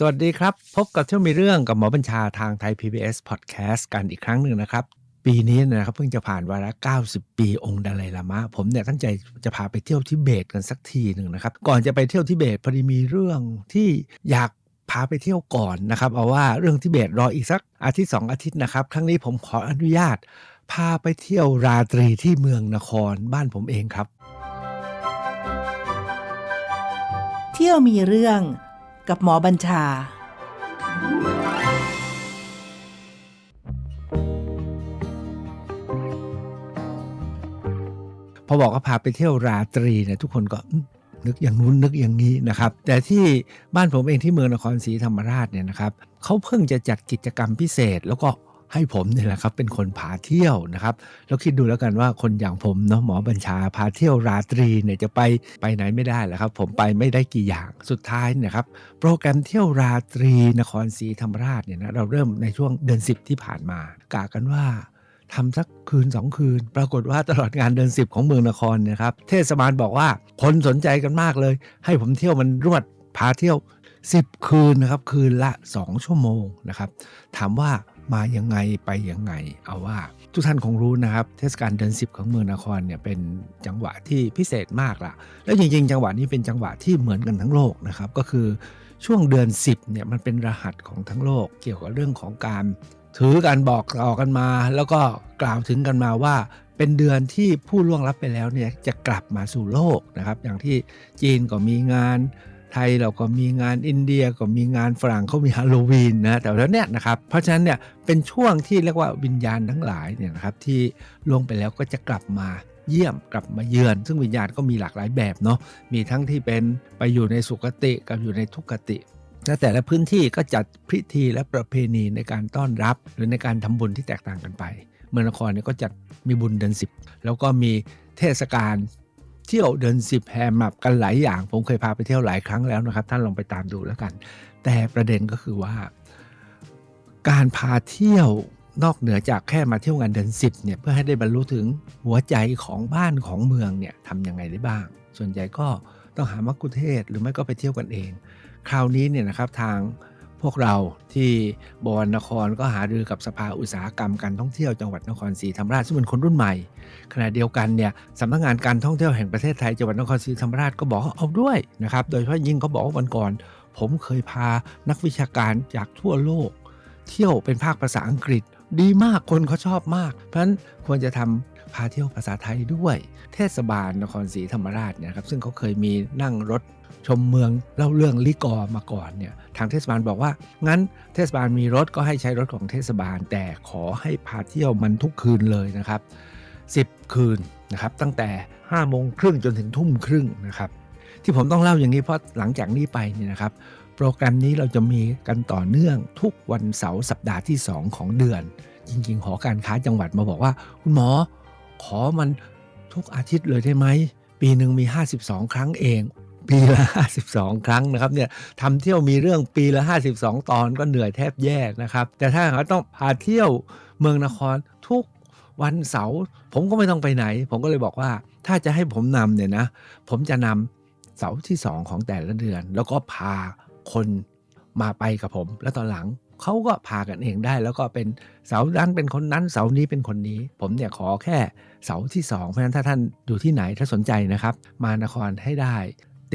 สวัสดีครับ พบกับเที่ยวมีเรื่องกับหมอบัญชาทางไทย PBS Podcast กันอีกครั้งหนึ่งนะครับ ปีนี้นะครับเพิ่งจะผ่านวาระ 90 ปีองค์ดาลัยลามะ ผมเนี่ยตั้งใจจะพาไปเที่ยวทิเบตกันสักทีหนึ่งนะครับ ก่อนจะไปเที่ยวทิเบตพอดีมีเรื่องที่อยากพาไปเที่ยวก่อนนะครับ เอาว่าเรื่องทิเบตรออีกสักอาทิตย์สองอาทิตย์นะครับ ครั้งนี้ผมขออนุญาต พาไปเที่ยวราตรีที่เมืองนครบ้านผมเองครับ เที่ยวมีเรื่อง กับหมอบัญชา พอบอกว่าพาไปเที่ยวราตรีเนี่ยทุกคนก็นึกอย่างนู้นนึกอย่างนี้นะครับ แต่ที่บ้านผมเองที่เมืองนครศรีธรรมราชเนี่ยนะครับเขาเพิ่งจะจัดกิจกรรมพิเศษแล้วก็ ให้ผมเนี่ยแหละครับเป็นคนพาเที่ยวนะครับแล้วคิดดูแล้วกันว่าคนอย่างผมเนาะหมอบัญชาพาเที่ยวราตรีเนี่ยจะไปไปไหนไม่ได้แหละครับ ผมไปไม่ได้กี่อย่างสุดท้ายเนยครับ โปรแกรมเที่ยวราตรีนครศรีธรรมราชเนี่ยนะเราเริ่มในช่วงเดือน 10 ที่ผ่านมากะกันว่าทำสักคืนสองคืน ปรากฏว่าตลอดงานเดือนสิบของเมืองนครเนยครับ เทศบาลบอกว่าคนสนใจกันมากเลย ให้ผมเที่ยวมันรวดพาเที่ยว 10 คืนนะครับ คืนละ 2 ชั่วโมงนะครับ ถามว่า มายังไงไปยังไง เอาว่าทุกท่านคงรู้นะครับ เทศกาลเดือน10 ของเมืองนครเนี่ยเป็นจังหวะที่พิเศษมากละแล้วจริงๆ จังหวะนี้เป็นจังหวะที่เหมือนกันทั้งโลกนะครับก็คือช่วงเดือน 10เนี่ยมันเป็นรหัสของทั้งโลก เกี่ยวกับเรื่องของการถือการบอกต่อกันมา แล้วก็กล่าวถึงกันมาว่าเป็นเดือนที่ผู้ล่วงลับไปแล้วเนี่ยจะกลับมาสู่โลกนะครับ อย่างที่จีนก็มีงาน ไทยเราก็มีงานอินเดียก็มีงานฝรั่งเขามีฮาโลวีนนะแต่แล้วเนี่ยนะครับเพราะฉะนั้นเนี่ยเป็นช่วงที่เรียกว่าวิญญาณทั้งหลายเนี่ยนะครับที่ล่วงไปแล้วก็จะกลับมาเยี่ยมกลับมาเยือน ซึ่งวิญญาณก็มีหลากหลายแบบเนาะมีทั้งที่เป็นไปอยู่ในสุคติกับอยู่ในทุกติและแต่ละพื้นที่ก็จัดพิธีและประเพณีในการต้อนรับ หรือในการทำบุญที่แตกต่างกันไป เมืองนครเนี่ยก็จัดมีบุญเดือนสิบแล้วก็มีเทศกาล เที่ยวเดือนสิบแฮมับกันหลายอย่าง ผมเคยพาไปเที่ยวหลายครั้งแล้วนะครับ ท่านลองไปตามดูแล้วกัน แต่ประเด็นก็คือว่า การพาเที่ยวนอกเหนือจากแค่มาเที่ยวงานเดือนสิบเนี่ยเพื่อให้ได้บรรลุถึงหัวใจของบ้านของเมืองเนี่ยทำยังไงได้บ้าง ส่วนใหญ่ก็ต้องหามักคุเทศหรือไม่ก็ไปเที่ยวกันเอง คราวนี้เนี่ยนะครับทาง พวกเราที่บวรนครก็หารือกับสภาอุตสาหกรรมการท่องเที่ยวจังหวัดนครศรีธรรมราชซึ่งเป็นคนรุ่นใหม่ ขณะเดียวกันเนี่ยสำนักงานการท่องเที่ยวแห่งประเทศไทยจังหวัดนครศรีธรรมราชก็บอกเอาด้วยนะครับโดยเฉพาะยิ่งเขาบอกว่าวันก่อน ผมเคยพานักวิชาการจากทั่วโลก เที่ยวเป็นภาคภาษาอังกฤษ ดีมากคนเขาชอบมาก เพราะฉะนั้นควรจะทำ พาเที่ยวภาษาไทยด้วย เทศบาลนครศรีธรรมราชเนี่ยครับซึ่งเขาเคยมีนั่งรถชมเมืองเล่าเรื่องลิกอมาก่อนเนี่ยทางเทศบาลบอกว่า งั้นเทศบาลมีรถก็ให้ใช้รถของเทศบาล แต่ขอให้พาเที่ยวมันทุกคืนเลยนะครับ 10 คืนนะครับตั้งแต่5โมงครึ่งจนถึงทุ่มครึ่งนะครับที่ผมต้องเล่าอย่างนี้เพราะหลังจากนี้ไปเนี่ยนะครับ โปรแกรมนี้เราจะมีกันต่อเนื่องทุกวันเสาร์สัปดาห์ที่ 2 ของเดือน จริงๆ หอการค้าจังหวัดมาบอกว่า คุณหมอ ขอมันทุกอาทิตย์เลยได้ไหม ปีหนึ่งมี 52 ครั้งเอง ปีละ 52 ครั้งนะครับเนี่ยทำเที่ยวมีเรื่องปีละ 52 ตอนก็เหนื่อยแทบแย่นะครับ แต่ถ้าเขาต้องพาเที่ยวเมืองนครทุกวันเสาร์ผมก็ไม่ต้องไปไหน ผมก็เลยบอกว่า ถ้าจะให้ผมนำเนี่ยนะ ผมจะนำเสาร์ที่2ของแต่ละเดือน แล้วก็พาคนมาไปกับผม แล้วตอนหลัง เขาก็พากันเองได้ แล้วก็เป็นเสานั้นเป็นคนนั้นเสานี้เป็นคนนี้ ผมเนี่ยขอแค่เสาที่2เพราะฉะนั้นถ้าท่านอยู่ที่ไหนถ้าสนใจนะครับ มานครให้ได้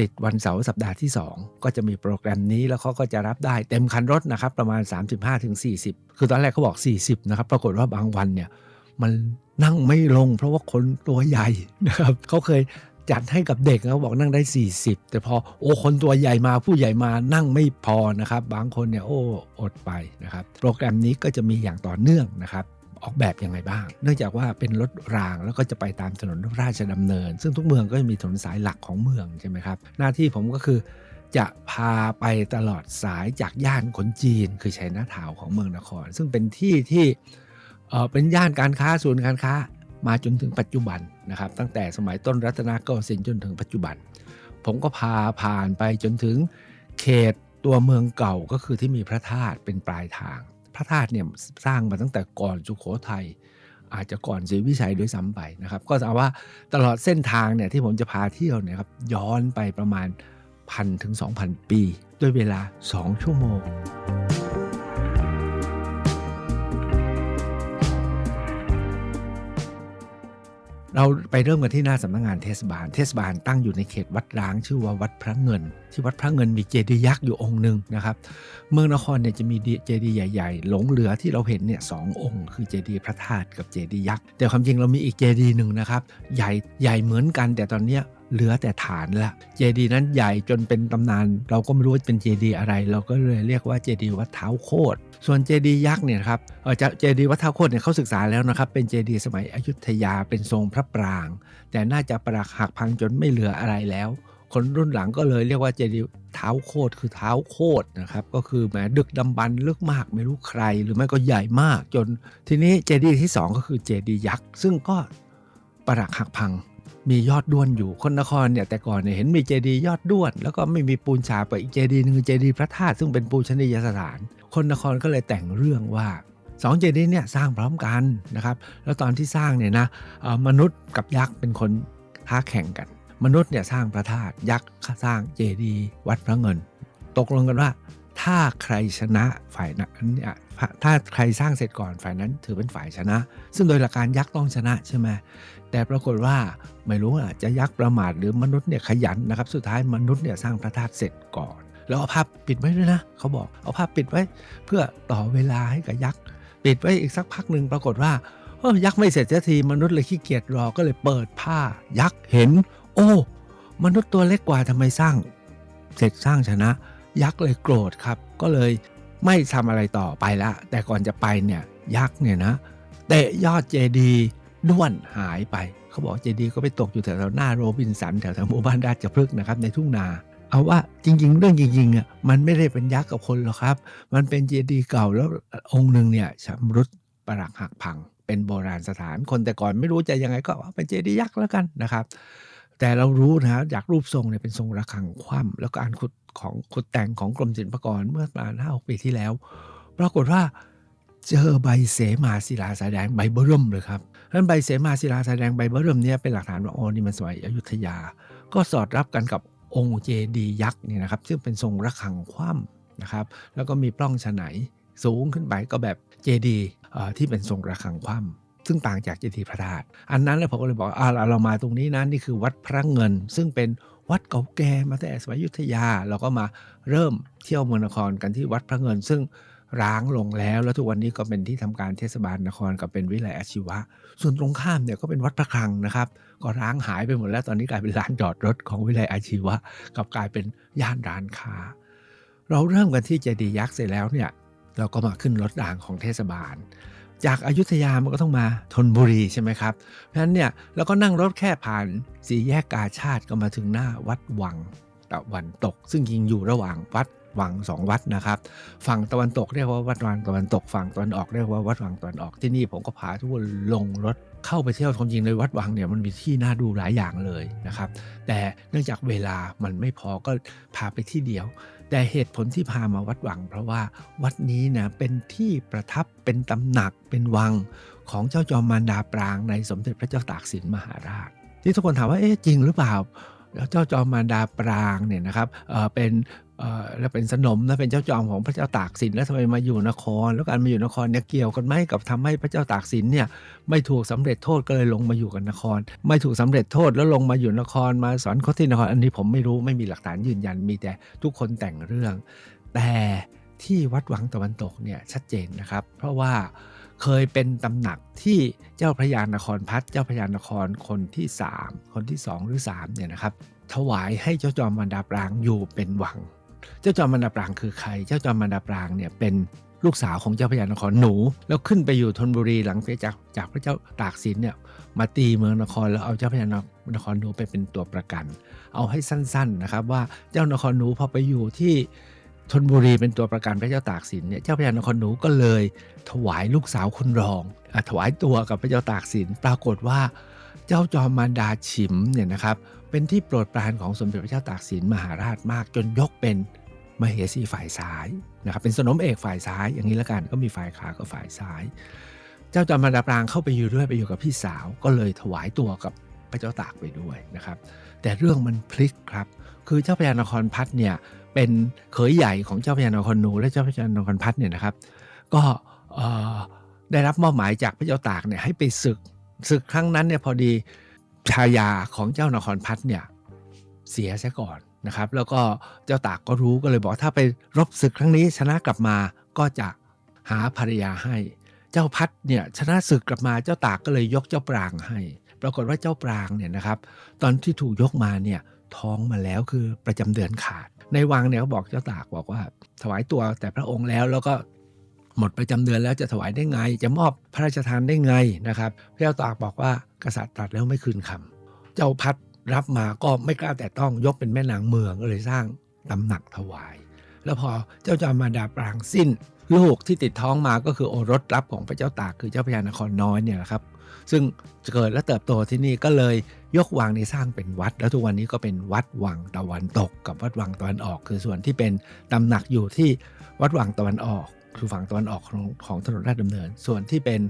ติดวันเสาร์สัปดาห์ที่ 2 ก็จะมีโปรแกรมนี้แล้วเขาก็จะรับได้เต็มคันรถนะครับ ประมาณ 35-40 คือตอนแรกเขาบอก 40 นะครับ ปรากฏว่าบางวันเนี่ยมันนั่งไม่ลงเพราะว่าคนตัวใหญ่นะครับเขาเคย จัดให้กับเด็กเขาบอกนั่งได้ 40 แต่พอโอ้คนตัวใหญ่มาผู้ใหญ่มานั่งไม่พอนะครับ บางคนเนี่ยโอ้อดไปนะครับ โปรแกรมนี้ก็จะมีอย่างต่อเนื่องนะครับออกแบบยังไงบ้าง เนื่องจากว่าเป็นรถรางแล้วก็จะไปตามถนนราชดำเนิน ซึ่งทุกเมืองก็จะมีถนนสายหลักของเมืองใช่ไหมครับ หน้าที่ผมก็คือจะพาไปตลอดสายจากย่านคนจีน คือชัยนาทาวของเมืองนคร ซึ่งเป็นที่ที่เอ่อเป็นย่านการค้าศูนย์การค้ามาจนถึงปัจจุบัน นะครับตั้งแต่สมัยต้นรัตนโกสินทร์จนถึงปัจจุบัน ผมก็พาผ่านไปจนถึงเขตตัวเมืองเก่าก็คือที่มีพระธาตุเป็นปลายทาง พระธาตุเนี่ยสร้างมาตั้งแต่ก่อนสุโขทัยอาจจะก่อนศรีวิชัยด้วยซ้ำไปนะครับ ก็จะเอาว่าตลอดเส้นทางเนี่ยที่ผมจะพาเที่ยวเนี่ยครับย้อนไปประมาณพันถึง 2,000 ปีดด้วยเวลา 2 ชั่วโมง เราไปเริ่มกันที่หน้าสำนักงานเทศบาล เทศบาลตั้งอยู่ในเขตวัดร้าง ชื่อว่าวัดพระเงิน ที่วัดพระเงินมีเจดีย์ยักษ์อยู่องค์หนึ่งนะครับ เมืองนครเนี่ยจะมีเจดีย์ใหญ่ๆ หลงเหลือที่เราเห็นเนี่ยสององค์ คือเจดีย์พระธาตุกับเจดีย์ยักษ์ แต่ความจริงเรามีอีกเจดีย์หนึ่งนะครับ ใหญ่ใหญ่เหมือนกันแต่ตอนเนี้ยเหลือแต่ฐานละ เจดีย์นั้นใหญ่จนเป็นตำนาน เราก็ไม่รู้ว่าเป็นเจดีย์อะไร เราก็เลยเรียกว่าเจดีย์วัดเท้าโคตร ส่วนเจดียักษ์เนี่ยครับเจดีย์วัดเท้าโคตรเนี่ยเขาศึกษาแล้วนะครับ เป็นเจดีย์สมัยอยุธยาเป็นทรงพระปราง แต่น่าจะปรักหักพังจนไม่เหลืออะไรแล้ว คนรุ่นหลังก็เลยเรียกว่าเจดีย์เท้าโคตรคือเท้าโคตรนะครับก็คือแหมดึกดำบรรพ์ลึกมากไม่รู้ใคร หรือไม่ก็ใหญ่มากจนทีนี้เจดีย์ที่สองก็คือเจดียักษ์ซึ่งก็ปรักหักพัง มียอดด้วนอยู่คนนครเนี่ยแต่ก่อนเนี่ยเห็นมีเจดีย์ยอดด้วน แล้วก็ไม่มีปูนฉาบไปอีกเจดีย์หนึ่งเจดีย์พระธาตุซึ่งเป็นปูชนียสถาน คนนครก็เลยแต่งเรื่องว่าสองเจดีย์เนี่ยสร้างพร้อมกันนะครับแล้วตอนที่สร้างเนี่ยนะมนุษย์กับยักษ์เป็นคนท้าแข่งกัน มนุษย์เนี่ยสร้างพระธาตุยักษ์สร้างเจดีย์วัดพระเงิน ตกลงกันว่า ถ้าใครชนะฝ่ายนั้นเนี่ยถ้าใครสร้างเสร็จก่อนฝ่ายนั้นถือเป็นฝ่ายชนะ ซึ่งโดยหลักการยักษ์ต้องชนะใช่ไหม แต่ปรากฏว่าไม่รู้อะจะยักษ์ประมาทหรือมนุษย์เนี่ยขยันนะครับ สุดท้ายมนุษย์เนี่ยสร้างพระธาตุเสร็จก่อน แล้วเอาภาพปิดไว้ด้วยนะเขาบอกเอาภาพปิดไว้ เพื่อต่อเวลาให้กับยักษ์ปิดไว้อีกสักพักหนึ่งปรากฏว่ายักษ์ไม่เสร็จสักทีมนุษย์เลยขี้เกียจรอก็เลยเปิดผ้า ยักษ์เห็น โอ้ มนุษย์ตัวเล็กกว่าทำไมสร้าง เสร็จสร้างชนะ ยักษ์เลยโกรธครับ ก็เลยไม่ทำอะไรต่อไปละ แต่ก่อนจะไปเนี่ยยักษ์เนี่ยนะเตะยอดเจดีย์ ด้วนหายไป เขาบอกเจดีย์ก็ไปตกอยู่แถวๆหน้าโรบินสันแถวๆหมู่บ้านราชพฤกษ์นะครับในทุ่งนา เอาว่าจริง ๆ เรื่องจริงๆอะมันไม่ได้เป็นยักษ์กับคนหรอกครับ มันเป็นเจดีย์เก่าแล้วองค์หนึ่งเนี่ยชำรุดปรักหักพัง เป็นโบราณสถานคนแต่ก่อนไม่รู้จะยังไงก็ว่าเป็นเจดีย์ยักษ์แล้วกันนะครับแต่เรารู้นะจากรูปทรงเนี่ยเป็นทรงระฆังคว่ำแล้วก็การขุดของขุดแต่งของกรมศิลปากรเมื่อประมาณห้าปีที่แล้ว ปรากฏว่าเจอใบเสมาศิลาสายแดงใบเบิ่มเลยครับ นั้นใบเสมาศิลาแสดงใบเบิ่มนี่ยเป็นหลักฐานว่าโอ๋อนี่มันสมัยอยุธยา ก็สอดรับกันกับองค์เจดียักษ์นี่นะครับ ซึ่งเป็นทรงระฆังคว่ำนะครับ แล้วก็มีปล้องฉไนสูงขึ้นไปก็แบบเจดีที่เป็นทรงระฆังคว่ำซึ่งต่างจากเจดีย์พระธาตุอันนั้นแล้วผมก็เลยบอกอ่าเรามาตรงนี้นะนี่คือวัดพระเงิน ซึ่งเป็นวัดเก่าแก่มาแต่สมัยยุธยา เราก็มาเริ่มเที่ยวเมืองนครกันที่วัดพระเงิน ซึ่ง ร้างลงแล้ว แล้วทุกวันนี้ก็เป็นที่ทำการเทศบาลนครกับเป็นวิไลอาชีวะ ส่วนตรงข้ามเนี่ยก็เป็นวัดพระคลังนะครับ ก็ร้างหายไปหมดแล้วตอนนี้กลายเป็นลานจอดรถของวิไลอาชีวะกับกลายเป็นย่านร้านค้า เราเริ่มกันที่เจดีย์ยักษ์เสร็จแล้วเนี่ยเราก็มาขึ้นรถรางของเทศบาล จากอายุทยามันก็ต้องมาธนบุรีใช่ไหมครับ เพราะฉะนั้นเนี่ยเราก็นั่งรถแค่ผ่านสี่แยกกาชาติก็มาถึงหน้าวัดวังตะวันตก ซึ่งยิงอยู่ระหว่างวัด วังสองวัดนะครับ ฝั่งตะวันตกเรียกว่าวัดวังตะวันตกฝั่งตะวันออกเรียกว่าวัดวังตะวันออกที่นี่ผมก็พาทุกคนลงรถเข้าไปเที่ยวความจริงในวัดวังเนี่ยมันมีที่น่าดูหลายอย่างเลยนะครับ แต่เนื่องจากเวลามันไม่พอก็พาไปที่เดียว แต่เหตุผลที่พามาวัดวัง เพราะว่าวัดนี้นะเป็นที่ประทับเป็นตำหนักเป็นวังของเจ้าจอมมารดาปรางในสมเด็จพระเจ้าตากสินมหาราช ที่ทุกคนถามว่าเอ๊ะจริงหรือเปล่าแล้วเจ้าจอมมารดาปรางเนี่ยนะครับเเป็น แล้วเป็นสนมนะเป็นเจ้าจอมของพระเจ้าตากสินแล้วทำไมมาอยู่นคร แล้วการมาอยู่นครเนี่ยเกี่ยวกันไหมกับทำให้พระเจ้าตากสินเนี่ยไม่ถูกสำเร็จโทษก็เลยลงมาอยู่กับนคร ไม่ถูกสำเร็จโทษแล้วลงมาอยู่นครมาสอนคตที่นคร อันนี้ผมไม่รู้ไม่มีหลักฐานยืนยันมีแต่ทุกคนแต่งเรื่อง แต่ที่วัดวังตะวันตกเนี่ยชัดเจนนะครับ เพราะว่าเคยเป็นตำหนักที่เจ้าพระยานครพัฒน์เจ้าพระยานครคนที่ 3 คนที่ 2 หรือ3เนี่ยนะครับถวายให้เจ้าจอมมันดาปรางอยู่เป็นวัง เจ้าจอมมันดาปรางคือใคร เจ้าจอมมันดาปรางเนี่ยเป็นลูกสาวของเจ้าพระยานครหนู แล้วขึ้นไปอยู่ธนบุรีหลังจากจากพระเจ้าตากสินเนี่ยมาตีเมืองนครแล้วเอาเจ้าพระยานครหนูไปเป็นตัวประกัน เอาให้สั้นๆนะครับว่าเจ้านครหนูพอไปอยู่ที่ธนบุรีเป็นตัวประกันพระเจ้าตากสินเนี่ยเจ้าพระยานครหนูก็เลย ถวายลูกสาวคนรองอถวายตัวกับพระเจ้าตากสินปรากฏว่าเจ้าจอมมารดาฉิมเนี่ยนะครับเป็นที่โปรดปรานของสมเด็จพระเจ้าตากสินมหาราชมากจนยกเป็น มเหสีฝ่ายซ้ายนะครับเป็นสนมเอกฝ่ายซ้ายอย่างนี้ละกันก็มีฝ่ายขวาก็ฝ่ายซ้าย เจ้าจอมมารดาปรางเข้าไปอยู่ด้วยไปอยู่กับพี่สาว ก็เลยถวายตัวกับพระเจ้าตากไปด้วยนะครับ แต่เรื่องมันพลิกครับคือเจ้าพระยานครพัฒเนี่ยเป็นเขยใหญ่ของเจ้าพระยานครนูและเจ้าพระยานครพัฒเนี่ยนะครับ ก็ได้รับมอบหมายจากพระเจ้าตากเนี่ยให้ไปศึกศึกครั้งนั้นเนี่ยพอดีชายาของเจ้านครพัฒเนี่ยเสียซะก่อน นะครับ แล้วก็เจ้าตากก็รู้ก็เลยบอกถ้าไปรบศึกครั้งนี้ชนะกลับมาก็จะหาภรรยาให้ เจ้าพัดเนี่ยชนะศึกกลับมาเจ้าตากก็เลยยกเจ้าปรางให้ ปรากฏว่าเจ้าปรางเนี่ยนะครับ ตอนที่ถูกยกมาเนี่ยท้องมาแล้วคือประจำเดือนขาด ในวังเนี่ยเขาบอกเจ้าตากบอกว่า ถวายตัวแต่พระองค์แล้วแล้วก็หมดประจำเดือนแล้วจะถวายได้ไง จะมอบพระราชทานได้ไงนะครับพระเจ้าตากบอกว่ากษัตริย์ตรัสแล้วไม่คืนคำเจ้าพัด รับมาก็ไม่กล้าแต่ต้องยกเป็นแม่นางเมืองก็เลยสร้างตำหนักถวาย แล้วพอเจ้าจอมมารดาปรางสิ้น ลูกที่ติดท้องมาก็คือโอรสรับของพระเจ้าตากคือเจ้าพญานครน้อยเนี่ยแหละครับ ซึ่งเกิดและเติบโตที่นี่ก็เลยยกวังในสร้างเป็นวัด แล้วทุกวันนี้ก็เป็นวัดวังตะวันตก กับวัดวังตะวันออก คือส่วนที่เป็นตำหนักอยู่ที่วัดวังตะวันออกคือฝั่งตะวันออกของของถนนราชดำเนิน ส่วนที่เป็น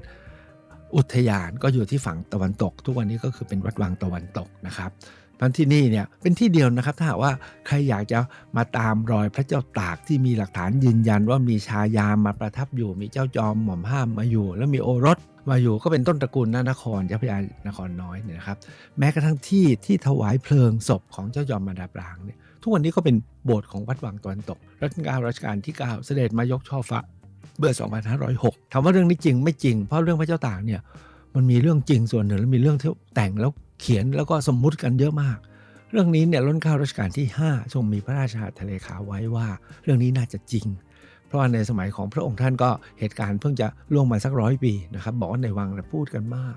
อุทยานก็อยู่ที่ฝั่งตะวันตก ทุกวันนี้ก็คือเป็นวัดวังตะวันตกนะครับพราะที่นี่เนี่ยเป็นที่เดียวนะครับถ้าหากว่าใครอยากจะมาตามรอยพระเจ้าตากที่มีหลักฐานยืนยันว่ามีชายามมาประทับอยู่ มีเจ้าจอมหม่อมห้ามมาอยู่ แล้วมีโอรสมาอยู่ก็เป็นต้นตระกูลนานครเจ้าพยานครน้อยเนี่ยนะครับแม้กระทั่งที่ที่ถวายเพลิงศพของเจ้าจอมมารดาปรางเนี่ยทุกวันนี้ก็เป็นโบสถ์ของวัดวังตะวันตก รัชกาลรัชกาลที่ 9 เสด็จมายกช่อฟ้า เมื่อ 2506 ถามว่าเรื่องนี้จริงไม่จริง เพราะเรื่องพระเจ้าตากเนี่ยมันมีเรื่องจริงส่วนหนึ่งแล้วมีเรื่องที่แต่งแล้วเขียนแล้วก็สมมุติกันเยอะมาก เรื่องนี้เนี่ยล้นเกล้าวรัชกาลที่ 5 ทรงมีพระราชทะเลขาไว้ว่า เรื่องนี้น่าจะจริง เพราะว่าในสมัยของพระองค์ท่านก็เหตุการณ์เพิ่งจะล่วงมาสักร้อยปีนะครับบอกว่าในวังเนี่ยพูดกันมาก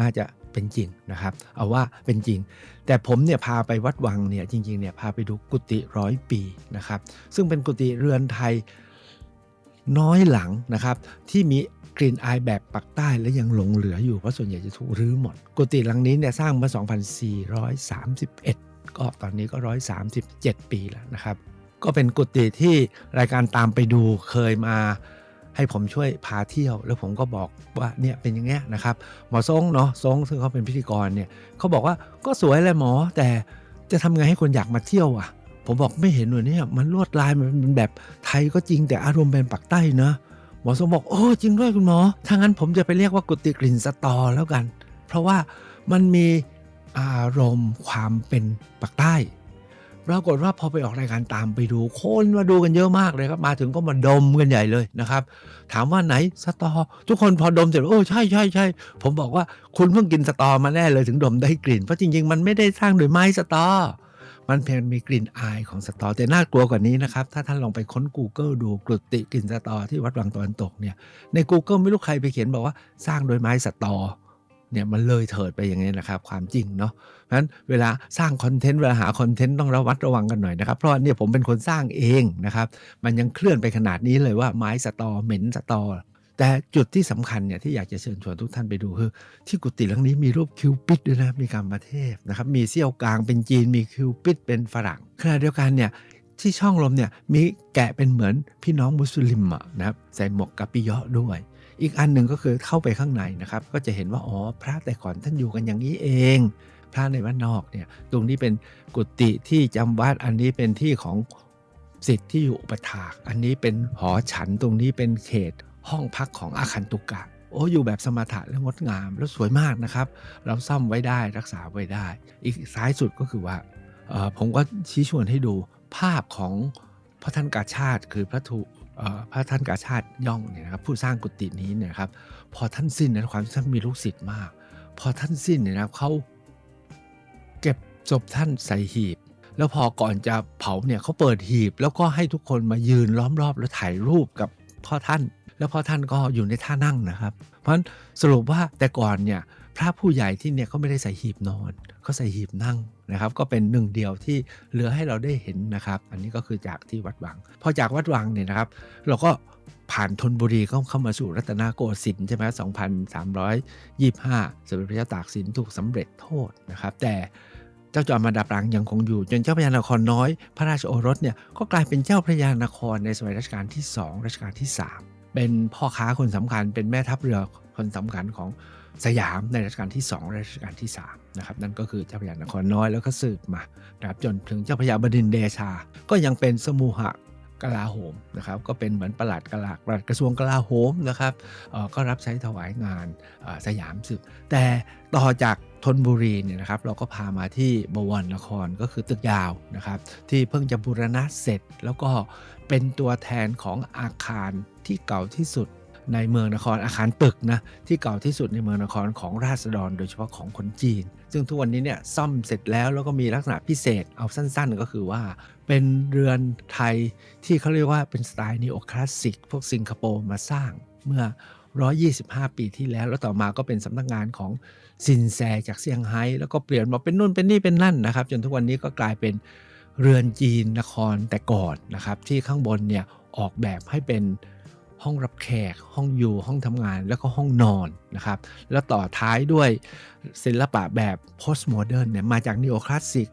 น่าจะเป็นจริงนะครับ เอาว่าเป็นจริง แต่ผมเนี่ยพาไปวัดวังเนี่ยจริงๆเนี่ยพาไปดูกุฏิร้อยปีนะครับซึ่งเป็นกุฏิเรือนไทย น้อยหลังนะครับที่มีกลิ่นอายแบบปักใต้และยังหลงเหลืออยู่เพราะส่วนใหญ่จะถูกรื้อหมด กุฏิหลังนี้เนี่ยสร้างเมื่อ 2431 ก็ตอนนี้ก็ 137 ปีแล้วนะครับ ก็เป็นกุฏิที่รายการตามไปดูเคยมาให้ผมช่วยพาเที่ยว แล้วผมก็บอกว่าเนี่ยเป็นอย่างเงี้ยนะครับหมอทรงเนาะทรงซึ่งเขาเป็นพิธีกรเนี่ยเขาบอกว่าก็สวยแหละหมอแต่จะทำไงให้คนอยากมาเที่ยวอะ ผมบอกไม่เห็นเลยเนี่ยมันลวดลายมันเป็นแบบไทยก็จริงแต่อารมณ์เป็นปักใต้เนะหมอทรงบอกโอ้จริงด้วยคุณหมอถ้างั้นผมจะไปเรียกว่ากุฏิกลิ่นสตอแล้วกัน เพราะว่ามันมีอารมณ์ความเป็นปักใต้ปรากฏว่าพอไปออกรายการตามไปดูคนมาดูกันเยอะมากเลยครับ มาถึงก็มาดมกันใหญ่เลยนะครับ ถามว่าไหนสตอ ทุกคนพอดมเสร็จโอ้ใช่ใช่ใช่ผมบอกว่าคุณเพิ่งกินสตอมาแน่เลยถึงดมได้กลิ่นเพราะจริง ๆ มันไม่ได้สร้างโดยไม้สตอ มันเพียงมีกลิ่นอายของสตอ แต่น่ากลัวกว่านี้นะครับ ถ้าท่านลองไปค้น Google ดูกลุติกลิ่นสตอที่วัดวังตะวันตกเนี่ยใน Google ไม่รู้ใครไปเขียนบอกว่าสร้างโดยไม้สตอเนี่ยมันเลยเถิดไปอย่างนี้นะครับ ความจริงเนาะเพราะฉะนั้นเวลาสร้างคอนเทนต์เวลาหาคอนเทนต์ต้องระวัดระวังกันหน่อยนะครับ เพราะเนี่ยผมเป็นคนสร้างเองนะครับ มันยังเคลื่อนไปขนาดนี้เลยว่าไม้สตอเหม็นสตอ แต่จุดที่สำคัญเนี่ยที่อยากจะเชิญชวนทุกท่านไปดูคือที่กุฏิหลังนี้มีรูปคิวปิดด้วยนะมีกรรมเทพนะครับมีเซี่ยวกลางเป็นจีนมีคิวปิดเป็นฝรั่งขณะเดียวกันเนี่ยที่ช่องลมเนี่ยมีแกะเป็นเหมือนพี่น้องมุสลิมอะนะครับใส่หมวกกะปิเยาะด้วย อีกอันหนึ่งก็คือเข้าไปข้างในนะครับก็จะเห็นว่าอ๋อพระแต่ก่อนท่านอยู่กันอย่างนี้เองพระในบ้านนอกเนี่ยตรงนี้เป็นกุฏิที่จำวัดอันนี้เป็นที่ของสิทธิ์ที่อยู่อุปถาก อันนี้เป็นหอฉันตรงนี้เป็นเขต ห้องพักของอาคันตุกะ โอ้อยู่แบบสมถะและงดงาม แล้วสวยมากนะครับ เราซ่อมไว้ได้รักษาไว้ได้ อีกท้ายสุดก็คือว่าผมก็ชี้ชวนให้ดูภาพของพระท่านกาชาติคือพระถูพระท่านกาชาติย่องเนี่ยนะครับผู้สร้างกุฏินี้เนี่ยครับพอท่านสิ้นนะความที่ท่านมีลูกศิษย์มาก พอท่านสิ้นเนี่ยนะเขาเก็บศพท่านใส่หีบ แล้วพอก่อนจะเผาเนี่ยเขาเปิดหีบ แล้วก็ให้ทุกคนมายืนล้อมรอบแล้วถ่ายรูปกับพ่อท่าน แล้วพ่อท่านก็อยู่ในท่านั่งนะครับ เพราะฉะนั้นสรุปว่าแต่ก่อนเนี่ยพระผู้ใหญ่ที่เนี่ยเขาไม่ได้ใส่หีบนอนเขาใส่หีบนั่งนะครับ ก็เป็นหนึ่งเดียวที่เหลือให้เราได้เห็นนะครับ อันนี้ก็คือจากที่วัดวัง พอจากวัดวังเนี่ยนะครับ เราก็ผ่านธนบุรีก็เข้ามาสู่รัตนโกสินทร์ใช่ไหม2,325สมเด็จพระเจ้าตากสินถูกสำเร็จโทษนะครับ แต่เจ้าจอมมาดาปรางยังคงอยู่ จนเจ้าพระยานครน้อย พระราชโอรสเนี่ยก็กลายเป็นเจ้าพระยานครในสมัยรัชกาลที่ 2 รัชกาลที่ 3 เป็นพ่อค้าคนสำคัญ เป็นแม่ทัพเรือคนสำคัญของสยามในรัชกาลที่2และรัชกาลที่3นะครับนั่นก็คือเจ้าพระยานครน้อยแล้วก็สืบมานะครับจนถึงเจ้าพระยาบดินเดชา ก็ยังเป็นสมุหะกลาโหมนะครับก็เป็นเหมือนประหลัดกลาประหลัดกระทรวงกลาโหมนะครับก็รับใช้ถวายงานสยามสืบแต่ต่อจากธนบุรีเนี่ยนะครับเราก็พามาที่บวรนครก็คือตึกยาวนะครับที่เพิ่งจะบูรณะเสร็จแล้วก็เป็นตัวแทนของอาคาร ที่เก่าที่สุดในเมืองนครอาคารตึกนะที่เก่าที่สุดในเมืองนครของราษฎร โดยเฉพาะของคนจีน ซึ่งทุกวันนี้เนี่ยซ่อมเสร็จแล้วแล้วก็มีลักษณะพิเศษเอาสั้นๆ ก็คือว่า เป็นเรือนไทยที่เขาเรียกว่าเป็นสไตล์นีโอคลาสสิกพวกสิงคโปร์มาสร้างเมื่อ 125 ปีที่แล้ว แล้วต่อมาก็เป็นสำนักงานของซินแซจากเซี่ยงไฮ้แล้วก็เปลี่ยนมาเป็นนู่นเป็นนี่เป็นนั่นนะครับ จนทุกวันนี้ก็กลายเป็นเรือนจีนนครแต่ก่อนนะครับที่ข้างบนเนี่ยออกแบบให้เป็น ห้องรับแขก ห้องอยู่ ห้องทำงาน แล้วก็ห้องนอนนะครับ แล้วต่อท้ายด้วยศิลปะแบบ post modern เนี่ยมาจาก neo classic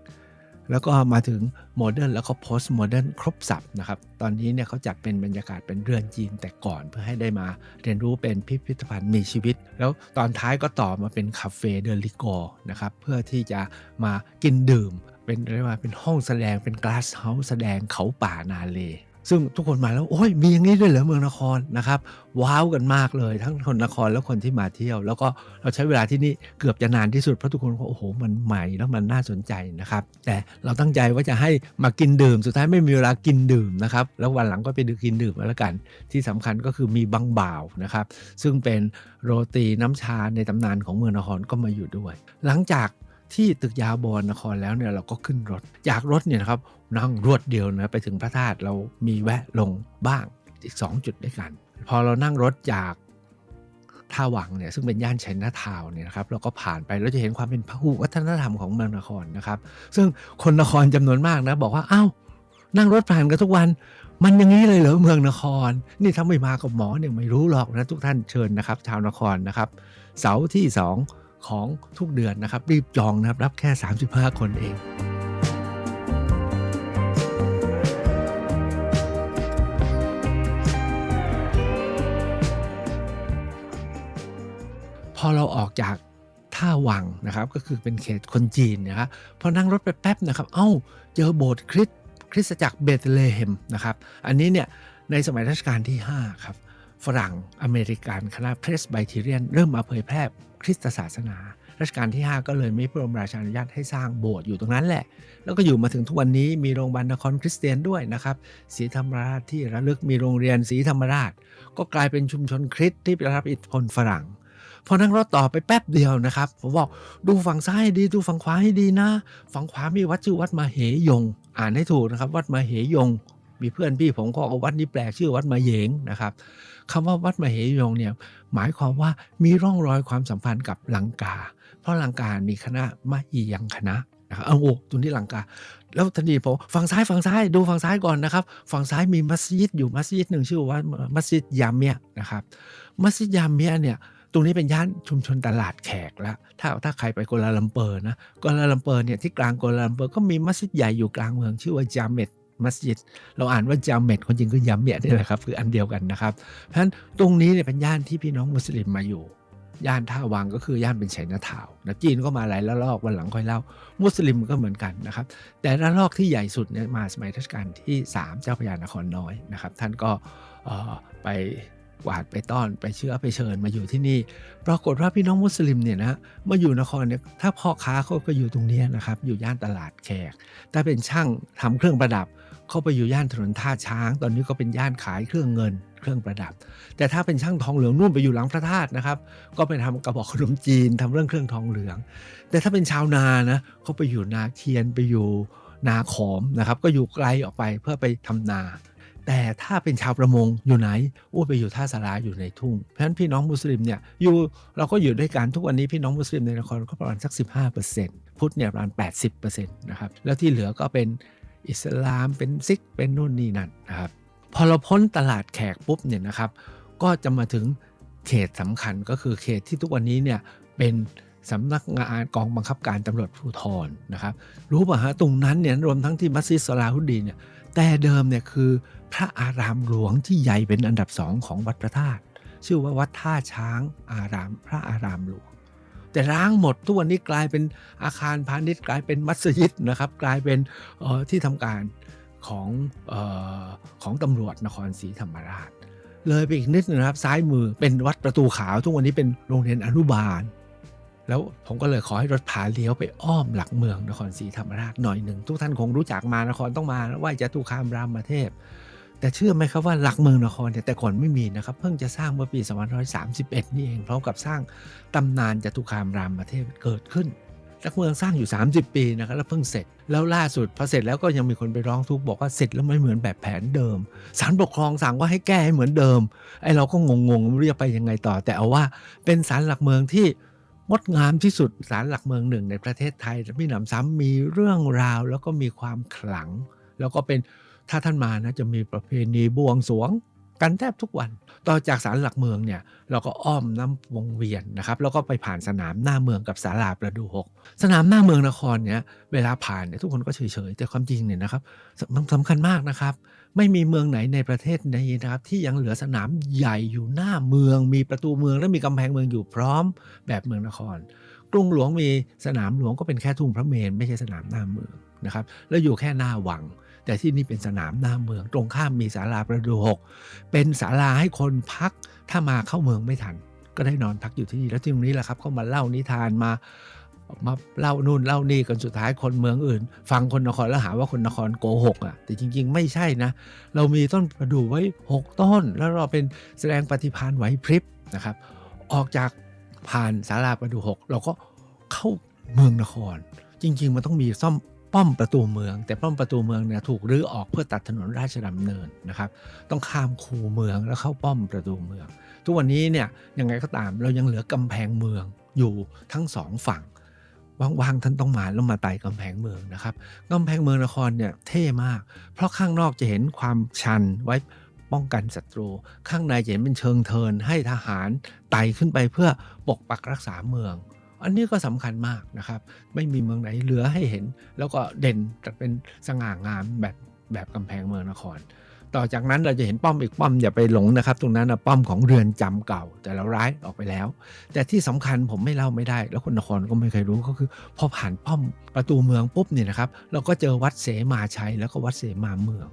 แล้วก็มาถึงโมเดิร์นแล้วก็โพสต์โมเดิร์นครบสับนะครับ ตอนนี้เนี่ยเขาจัดเป็นบรรยากาศเป็นเรือนจีนแต่ก่อนเพื่อให้ได้มาเรียนรู้เป็นพิพิธภัณฑ์มีชีวิต แล้วตอนท้ายก็ต่อมาเป็นคาเฟ่เดลิโกนะครับ เพื่อที่จะมากินดื่ม เป็นเรียกว่าเป็นห้องแสดงเป็นกลาสเฮาส์แสดงเขาป่านาเล ซึ่งทุกคนมาแล้วโอ้ยมีอย่างนี้ด้วยเหรอเมืองนครนะครับว้าวกันมากเลย ทั้งคนนครแล้วคนที่มาเที่ยว แล้วก็เราใช้เวลาที่นี่เกือบจะนานที่สุดเพราะทุกคนก็โอ้โหมันใหม่แล้วมันน่าสนใจนะครับ แต่เราตั้งใจว่าจะให้มากินดื่ม สุดท้ายไม่มีเวลากินดื่มนะครับแล้ววันหลังก็ไปดื่มกินดื่มแล้วกัน ที่สำคัญก็คือมีบังบ่าวนะครับ ซึ่งเป็นโรตีน้ำชาในตำนานของเมืองนครก็มาอยู่ด้วย หลังจากที่ตึกยาวบอนนครแล้วเนี่ยเราก็ขึ้นรถ จากรถเนี่ยนะครับ นั่งรวดเดียวนะไปถึงพระธาตุเรามีแวะลงบ้างอีก 2 จุดด้วยกัน พอเรานั่งรถจากท่าวังเนี่ยซึ่งเป็นย่านชัยนาทาวน์เนี่ยนะครับเราก็ผ่านไปเราจะเห็นความเป็นพหุวัฒนธรรมของเมืองนครนะครับ ซึ่งคนนครจำนวนมากนะบอกว่าอ้าวนั่งรถผ่านกันทุกวันมันอย่างนี้เลยเหรอเมืองนคร นี่ถ้าไม่มากับหมอเนี่ยไม่รู้หรอกนะทุกท่านเชิญนะครับชาวนครนะครับ เสาร์ที่ 2 ของทุกเดือนนะครับ รีบจองนะครับรับแค่ 35 คนเอง อเราออกจากท่าวังนะครับ ก็คือเป็นเขตคนจีนนะครับพอนั่งรถไปแป๊บนะครับ เอ้าเจอโบสถ์คริสคริสตจักรเบธเลเฮมนะครับ อันนี้เนี่ยในสมัยรัชกาลที่ 5 ครับ ฝรั่งอเมริกันคณะเพรสไบเทเรียน เริ่มมาเผยแพร่คริสตศาสนา รัชกาลที่ 5 ก็เลยไม่พระบรมราชานุญาตให้สร้างโบสถ์อยู่ตรงนั้นแหละ แล้วก็อยู่มาถึงทุกวันนี้มีโรงพยาบาลนครคริสเตียนด้วยนะครับศรีธรรมราชที่ระลึกมีโรงเรียนศรีธรรมราช ก็กลายเป็นชุมชนคริสต์ที่ได้รับอิทธิพลฝรั่ง พอนั่งรถต่อไปแป๊บเดียวนะครับ ผมบอกดูฝั่งซ้ายให้ดีดูฝั่งขวาให้ดีนะ ฝั่งขวามีวัดชื่อวัดมาเหยง อ่านให้ถูกนะครับ วัดมาเหยง มีเพื่อนพี่ผมก็เอาวัดนี้แปลกชื่อวัดมาเหยงนะครับคำว่าวัดมาเหยงเนี่ยหมายความว่ามีร่องรอยความสัมพันธ์กับลังกา เพราะลังกา มีคณะมาอียังคณะนะครับเอาโอ้ตรงนี้ลังกา แล้วทันทีผมฝั่งซ้ายฝั่งซ้ายดูฝั่งซ้ายก่อนนะครับ ฝั่งซ้ายมีมัสยิดอยู่มัสยิดหนึ่งชื่อว่ามัสยิดยามเมียนะครับ มัสยิดยามเมียเนี่ย รงนี้เป็นย่านชุมชนตลาดแขกแล้วถ้าถ้าใครไปกัวลาลัมเปอร์นะกัวลาลัมเปอร์เนี่ยที่กลางกัวลาลัมเปอร์ก็มีมัสยิดใหญ่อยู่กลางเมืองชื่อว่าจามเมดมัสยิดเราอ่านว่าจามเมดคนจริงคือยามเมียนี่แหละครับคืออันเดียวกันนะครับเพราะฉะนั้นตรงนี้เนี่ยเป็นย่านที่พี่น้องมุสลิมมาอยู่ ย่านท่าวังก็คือย่านเป็นไชนาทาวน์นะจีนก็มาหลายละลอกวันหลังค่อยเล่า มุสลิมก็เหมือนกันนะครับ แต่ระลอกที่ใหญ่สุดเนี่ยมาสมัยรัชกาลที่ 3 เจ้าพระยานครน้อยนะครับ ท่านก็ไป กวาดไปต้อนไปเชื้อไปเชิญมาอยู่ที่นี่ ปรากฏว่าพี่น้องมุสลิมเนี่ยนะมาอยู่นครเนี่ยถ้าพ่อค้าเขาก็อยู่ตรงนี้นะครับอยู่ย่านตลาดแขกถ้าเป็นช่างทำเครื่องประดับเขาไปอยู่ย่านถนนท่าช้าง ตอนนี้ก็เป็นย่านขายเครื่องเงินเครื่องประดับ แต่ถ้าเป็นช่างทองเหลืองนู่นไปอยู่หลังพระธาตุนะครับ ก็ไปทำกระบอกขนมจีนทำเรื่องเครื่องทองเหลือง แต่ถ้าเป็นชาวนานะเขาไปอยู่นาเทียนไปอยู่นาขอมนะครับ ก็อยู่ไกลออกไปเพื่อไปทำนา แต่ถ้าเป็นชาวประมงอยู่ไหนโอ้ไปอยู่ท่าสาราอยู่ในทุ่ง เพราะฉะนั้นพี่น้องมุสลิมเนี่ยอยู่เราก็อยู่ด้วยกันทุกวันนี้พี่น้องมุสลิมในนครก็ประมาณสัก 15%พุทธเนี่ยประมาณ 80%นะครับแล้วที่เหลือก็เป็นอิสลามเป็นซิกเป็นนู่นนี่นั่นนะครับพอเราพ้นตลาดแขกปุ๊บเนี่ยนะครับก็จะมาถึงเขตสำคัญก็คือเขตที่ทุกวันนี้เนี่ยเป็นสำนักงานกองบังคับการตำรวจภูธรนะครับ รู้ป่ะฮะตรงนั้นเนี่ยรวมทั้งที่มัสยิดสลาฮุดดีเนี่ยแต่เดิมเนี่ยคือ พระอารามหลวงที่ใหญ่เป็นอันดับสองของวัดพระธาตุชื่อว่าวัดท่าช้างอารามพระอารามหลวง แต่ร้างหมดทุกวันนี้กลายเป็นอาคารพาณิชย์กลายเป็นมัสยิดนะครับ กลายเป็นออที่ทำการของออของตำรวจนครศรีธรรมราช เลยไปอีกนิดนึงนะครับ ซ้ายมือเป็นวัดประตูขาว ทุกวันนี้เป็นโรงเรียนอนุบาล แล้วผมก็เลยขอให้รถพาเลี้ยวไปอ้อมหลักเมืองนครศรีธรรมราชหน่อยหนึ่งทุกท่านคงรู้จักมานครต้องมาไหว้จตุคามรามเทพ แต่เชื่อไหมครับว่าหลักเมืองนครเนี่ยแต่ก่อนไม่มีนะครับ เพิ่งจะสร้างเมื่อปี2531 นี่เองพร้อมกับสร้างตำนานจตุคามรามเทพเกิดขึ้นหลักเมืองสร้างอยู่ 30 ปีนะครับแล้วเพิ่งเสร็จ แล้วล่าสุดพอเสร็จแล้วก็ยังมีคนไปร้องทุกข์บอกว่าเสร็จแล้วไม่เหมือนแบบแผนเดิมศาลปกครองสั่งว่าให้แก้ให้เหมือนเดิมไอ้เราก็งงๆไม่รู้จะไปยังไงต่อ แต่เอาว่าเป็นศาลหลักเมืองที่งดงามที่สุดศาลหลักเมืองหนึ่งในประเทศไทยและมีหนำซ้ำมีเรื่องราวแล้วก็มีความขลัง แล้วก็เป็น ถ้าท่านมานะจะมีประเพณีบวงสวงกันแทบทุกวัน ต่อจากศาลหลักเมืองเนี่ยเราก็อ้อมน้ำวงเวียนนะครับแล้วก็ไปผ่านสนามหน้าเมืองกับศาลาประดูหกสนามหน้าเมืองนครเนี่ยเวลาผ่านเนี่ยทุกคนก็เฉยๆแต่ความจริงเนี่ยนะครับสมันสำคัญมากนะครับ ไม่มีเมืองไหนในประเทศนี้นะครับที่ยังเหลือสนามใหญ่อยู่หน้าเมือง มีประตูเมืองและมีกำแพงเมืองอยู่พร้อมแบบเมืองนคร กรุงหลวงมีสนามหลวงก็เป็นแค่ทุ่งพระเมรุไม่ใช่สนามหน้าเมืองนะครับแล้วอยู่แค่หน้าวัง แต่ที่นี่เป็นสนามหน้าเมือง ตรงข้ามมีศาลาประดูหกเป็นศาลาให้คนพักถ้ามาเข้าเมืองไม่ทัน ก็ได้นอนพักอยู่ที่นี่แล้วที่ตรงนี้แหละครับเขามาเล่านิทานมามาเล่านู่นเล่านี่กันสุดท้ายคนเมืองอื่น ฟังคนนครแล้วหาว่าคนนครโกหกอะแต่จริง ๆ ไม่ใช่นะ เรามีต้นประดู่ไว้ 6 ต้น แล้วเราเป็นแสดงปฏิภาณไหวพริบนะครับ ออกจากผ่านศาลาประดูหกเราก็เข้าเมืองนคร จริง ๆ มันต้องมีซ่อม ป้อมประตูเมือง แต่ป้อมประตูเมืองเนี่ยถูกรื้อออกเพื่อตัดถนนราชดำเนินนะครับ ต้องข้ามคูเมืองแล้วเข้าป้อมประตูเมือง ทุกวันนี้เนี่ยยังไงก็ตามเรายังเหลือกำแพงเมืองอยู่ทั้งสองฝั่งว่างๆท่านต้องมาแล้วมาไต่กำแพงเมืองนะครับกำแพงเมืองนครเนี่ยเท่มาก เพราะข้างนอกจะเห็นความชันไว้ป้องกันศัตรู ข้างในจะเห็นเป็นเชิงเทินให้ทหารไต่ขึ้นไปเพื่อปกปักรักษาเมือง อันนี้ก็สำคัญมากนะครับ ไม่มีเมืองไหนเหลือให้เห็น แล้วก็เด่นแต่เป็นสง่างามแบบแบบกำแพงเมืองนคร ต่อจากนั้นเราจะเห็นป้อมอีกป้อมอย่าไปหลงนะครับ ตรงนั้นนะป้อมของเรือนจำเก่า แต่เราร้ายออกไปแล้ว แต่ที่สำคัญผมไม่เล่าไม่ได้ แล้วคนนครก็ไม่เคยรู้ก็คือ พอผ่านป้อมประตูเมืองปุ๊บเนี่ยนะครับ เราก็เจอวัดเสมาชัยแล้วก็วัดเสมาเมือง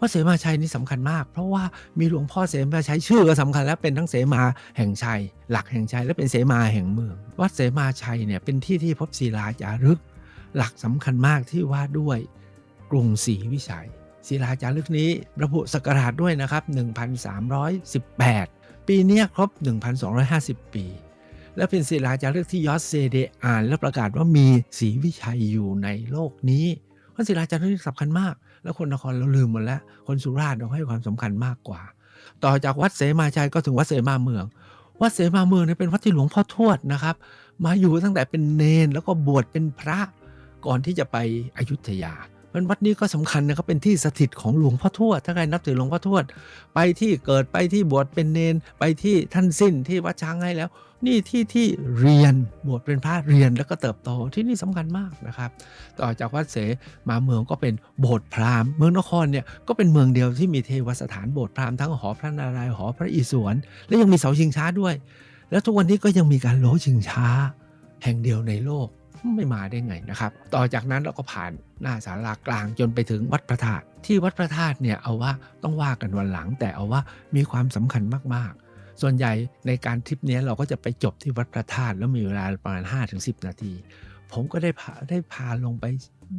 วัดเสมาชัยนี่สำคัญมาก เพราะว่ามีหลวงพ่อเสมาชัยชื่อก็สำคัญแล้วเป็นทั้งเสมาแห่งชัย หลักแห่งชัยและเป็นเสมาแห่งเมือง วัดเสมาชัยเนี่ยเป็นที่ที่พบศิลาจารึก หลักสำคัญมากที่ว่าด้วยกรุงศรีวิชัยศิลาจารึกนี้ระบุศักราชด้วยนะครับ 1318 ปีนี้ครบ 1250 ปี และเป็นศิลาจารึกที่ยอสเซเดอ่าน และประกาศว่ามีศรีวิชัยอยู่ในโลกนี้เพราะศิลาจารึกสำคัญมาก แล้วคนนครเราลืมหมดแล้วคนสุราษฎร์เราให้ความสำคัญมากกว่า ต่อจากวัดเสมาชัยก็ถึงวัดเสมาเมือง วัดเสมาเมืองเนี่ยเป็นวัดที่หลวงพ่อทวดนะครับ มาอยู่ตั้งแต่เป็นเนนแล้วก็บวชเป็นพระก่อนที่จะไปอยุธยา มันวัดนี้ก็สำคัญนะครับเป็นที่สถิตของหลวงพ่อทวดถ้าใครนับถือหลวงพ่อทวด ไปที่เกิดไปที่บวชเป็นเนน ไปที่ท่านสิ้นที่วัดช้างให้แล้ว นี่ที่ที่เรียนบวชเป็นพระเรียนแล้วก็เติบโตที่นี่สำคัญมากนะครับ ต่อจากวัดเสมาเมืองก็เป็นโบสถ์พราหมณ์เมืองนครเนี่ยก็เป็นเมืองเดียวที่มีเทวสถานโบสถ์พราหมณ์ทั้งหอพระนารายณ์หอพระอิศวรและยังมีเสาชิงช้าด้วย แล้วทุกวันนี้ก็ยังมีการโลชิงช้า แห่งเดียวในโลก ไม่มาได้ไงนะครับ ต่อจากนั้นเราก็ผ่านหน้าศาลากลางจนไปถึงวัดพระธาตุที่วัดพระธาตุเนี่ยเอาว่าต้องว่ากันวันหลัง แต่เอาว่ามีความสำคัญมากๆ ส่วนใหญ่ในการทริปนี้เราก็จะไปจบที่วัดพระธาตุแล้วมีเวลาประมาณ 5-10 นาที ผมก็ได้พาได้พาลงไป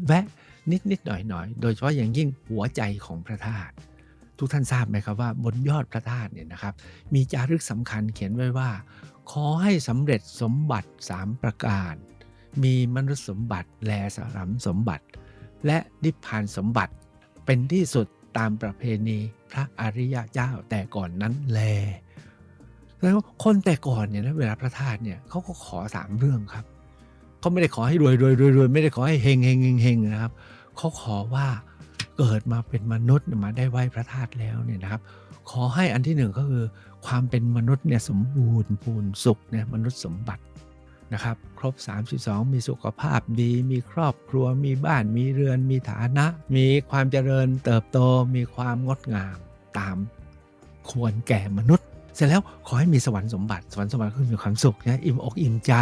แวะนิดนิดหน่อยหน่อยโดยเฉพาะอย่างยิ่งหัวใจของพระธาตุทุกท่านทราบไหมครับว่าบนยอดพระธาตุเนี่ยนะครับ มีจารึกสำคัญเขียนไว้ว่า ขอให้สำเร็จสมบัติ 3 ประการ มีมนุษยสมบัติแลสารมสมบัติ และนิพพานสมบัติ เป็นที่สุดตามประเพณีพระอริยเจ้าแต่ก่อนนั้นแลแล้วคนแต่ก่อนเนี่ยนะเวลาพระธาตุเนี่ยเขาก็ขอสามเรื่องครับเขาไม่ได้ขอให้รวยรวยรวยรวยไม่ได้ขอให้เฮงเฮงเฮงเฮงนะครับเขาขอว่าเกิดมาเป็นมนุษย์มาได้ไหวพระธาตุแล้วเนี่ยนะครับ ขอให้อันที่หนึ่งก็คือ ความเป็นมนุษย์เนี่ยสมบูรณ์พูนสุขเนี่ยมนุษย์สมบัติ นะครับ ครบ 32 มีสุขภาพดี มีครอบครัว มีบ้าน มีเรือน มีฐานะ มีความเจริญเติบโต มีความงดงามตามควรแก่มนุษย์ เสร็จแล้วขอให้มีสวรรค์สมบัติ สวรรค์สมบัติคือมีความสุขนะอิ่มอกอิ่มใจ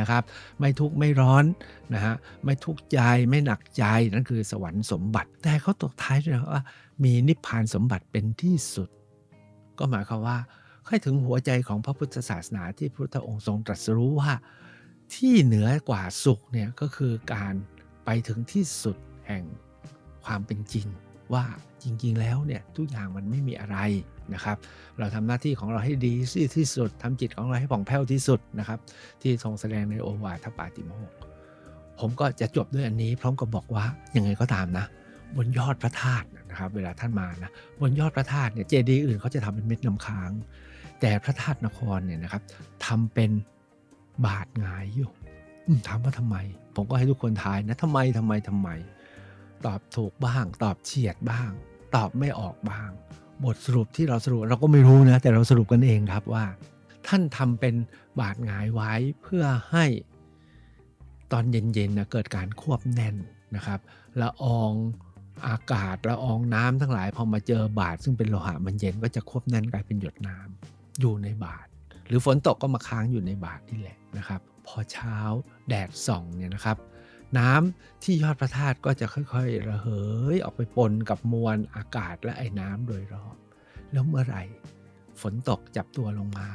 นะครับ ไม่ทุกข์ไม่ร้อนนะฮะ ไม่ทุกข์ใจ ไม่หนักใจ นั่นคือสวรรค์สมบัติ แต่เขาตกท้ายด้วยว่า มีนิพพานสมบัติเป็นที่สุด ก็หมายความว่าให้ถึงหัวใจของพระพุทธศาสนาที่พระพุทธองค์ทรงตรัสรู้ว่า ที่เหนือกว่าสุขเนี่ยก็คือการไปถึงที่สุดแห่งความเป็นจริง ว่าจริงๆแล้วเนี่ยทุกอย่างมันไม่มีอะไรนะครับเราทำหน้าที่ของเราให้ดีที่สุดทำจิตของเราให้ผ่องแผ้วที่สุดนะครับ ที่ทรงแสดงในโอวาทปาติโมกผมก็จะจบด้วยอันนี้ พร้อมกับบอกว่ายังไงก็ตามนะ บนยอดพระธาตุนะครับ เวลาท่านมานะบนยอดพระธาตุเนี่ยเจดีย์อื่นเขาจะทำเป็นเม็ดน้ำค้าง แต่พระธาตุนครเนี่ยนะครับทำเป็น บาทหงายอยู่ถามว่าทำไม ผมก็ให้ทุกคนทายนะทำไมทำไมทำไม ตอบถูกบ้าง ตอบเฉียดบ้าง ตอบไม่ออกบ้าง บทสรุปที่เราสรุปเราก็ไม่รู้นะ แต่เราสรุปกันเองครับว่า ท่านทำเป็นบาทหงายไว้เพื่อให้ตอนเย็นๆนะเกิดการควบแน่นนะครับละอองอากาศละอองน้ำทั้งหลายพอมาเจอบาทซึ่งเป็นโลหะมันเย็นก็จะควบแน่นกลายเป็นหยดน้ำอยู่ในบาท หรือฝนตกก็มาค้างอยู่ในบาทนี่แหละนะครับ พอเช้าแดดส่องเนี่ยนะครับน้ำที่ยอดพระธาตุก็จะค่อยๆ ระเหยออกไปปนกับมวลอากาศและไอ้น้ำโดยรอบ แล้วเมื่อไหร่ฝนตกจับตัวลงมา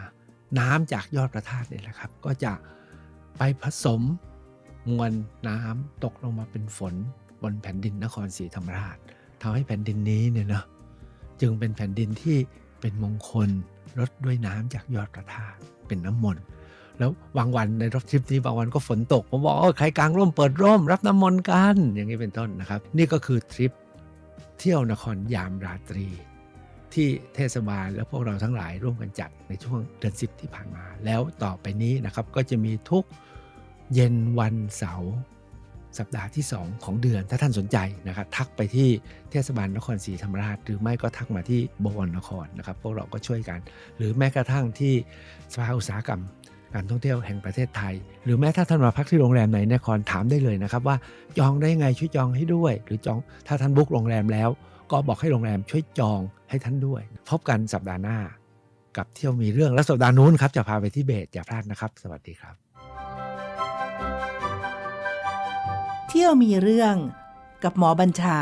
น้ำจากยอดพระธาตุเนี่ยแหละครับ ก็จะไปผสมมวลน้ำตกลงมาเป็นฝนบนแผ่นดินนครศรีธรรมราชทำให้แผ่นดินนี้เนี่ยนะจึงเป็นแผ่นดินที่เป็นมงคล รดด้วยน้ำจากยอดพระธาตุเป็นน้ำมนต์แล้วบางวันในรถทริปนี้บางวันก็ฝนตก ผมบอกเออใครกลางร่มเปิดร่ม รับน้ำมนต์กัน อย่างนี้เป็นต้นนะครับ นี่ก็คือทริปเที่ยวนครยามราตรี ที่เทศบาลและพวกเราทั้งหลายร่วมกันจัดในช่วงเดือนสิบที่ผ่านมา แล้วต่อไปนี้นะครับก็จะมีทุกเย็นวันเสาร์ สัปดาห์ที่ 2 ของเดือน ถ้าท่านสนใจนะครับทักไปที่เทศบาลนครศรีธรรมราช หรือไม่ก็ทักมาที่บวรนครนะครับ พวกเราก็ช่วยกัน หรือแม้กระทั่งที่สภาอุตสาหกรรมการท่องเที่ยวแห่งประเทศไทย หรือแม้ถ้าท่านมาพักที่โรงแรมไหนนครถามได้เลยนะครับว่าจองได้ไงช่วยจองให้ด้วย หรือจองถ้าท่านบุ๊กโรงแรมแล้ว ก็บอกให้โรงแรมช่วยจองให้ท่านด้วย พบกันสัปดาห์หน้า กับเที่ยวมีเรื่องและสัปดาห์นู้นครับจะพาไปที่เบตอย่าพลาดนะครับ สวัสดีครับ เที่ยวมีเรื่องกับหมอบัญชา